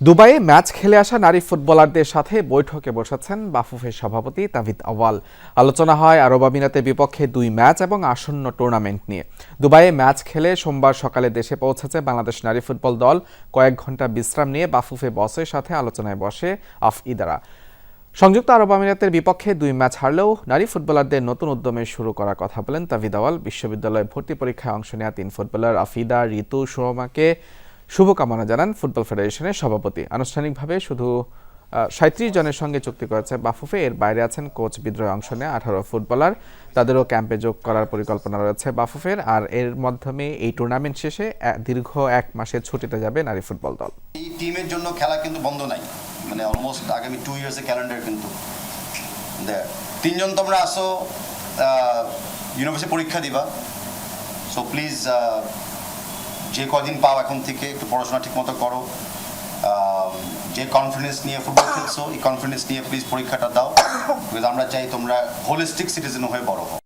দুবাইয়ে ম্যাচ খেলে আসা নারী ফুটবলারদের সাথে বৈঠকে বসেছেন বাফুফের সভাপতি তাভিদ আওয়াল আলোচনা হয় আরব আমিরাতের বিপক্ষে দুই ম্যাচ এবং আসন্ন টুর্নামেন্ট নিয়ে। দুবাইয়ে ম্যাচ খেলে সোমবার সকালে দেশে পৌঁছেছে বাংলাদেশ নারী ফুটবল দল। কয়েক ঘণ্টা বিশ্রাম নিয়ে বাফুফে বসের সাথে আলোচনায় বসে আফ ইদারা সংযুক্ত আরব আমিরাতের বিপক্ষে দুই ম্যাচ হারলেও নারী ফুটবলারদের নতুন উদ্যমে শুরু করার কথা বলেন তাভিদ আওয়াল বিশ্ববিদ্যালয়ে ভর্তি পরীক্ষায় অংশ নেওয়া তিন ফুটবলার আফিদা ঋতু সুরমাকে শুভকামনা জানান ফুটবল ফেডারেশনের সভাপতি। আনুষ্ঠানিকভাবে শুধু সাঁত্রিশ জনের সঙ্গে চুক্তি করেছে বাফুফে। এর বাইরে আছেন কোচ বিদ্রোহে অংশ নেওয়া আঠারো ফুটবলার। তাদেরও ক্যাম্পে যোগ করার পরিকল্পনা রয়েছে বাফুফের। আর এর মাধ্যমে এই টুর্নামেন্ট শেষে দীর্ঘ এক মাসের ছুটিতে যাবে নারী ফুটবল দল। এই টিমের জন্য খেলা কিন্তু বন্ধ নাই। মানে অলমোস্ট আগামী টু ইয়ার্সের ক্যালেন্ডার কিন্তু তিনজন তোমরা আসো ইউনিভার্সিটি পরীক্ষা দিবা। সো প্লিজ যে কদিন পাও এখন থেকে একটু পড়াশোনা ঠিক মতো করো যে কনফিডেন্স নিয়ে ফুটবল খেলছো, এই কনফিডেন্স নিয়ে প্লিজ পরীক্ষাটা দাও। বিকজ আমরা চাই তোমরা হোলিস্টিক সিটিজেন হয়ে বড় হও।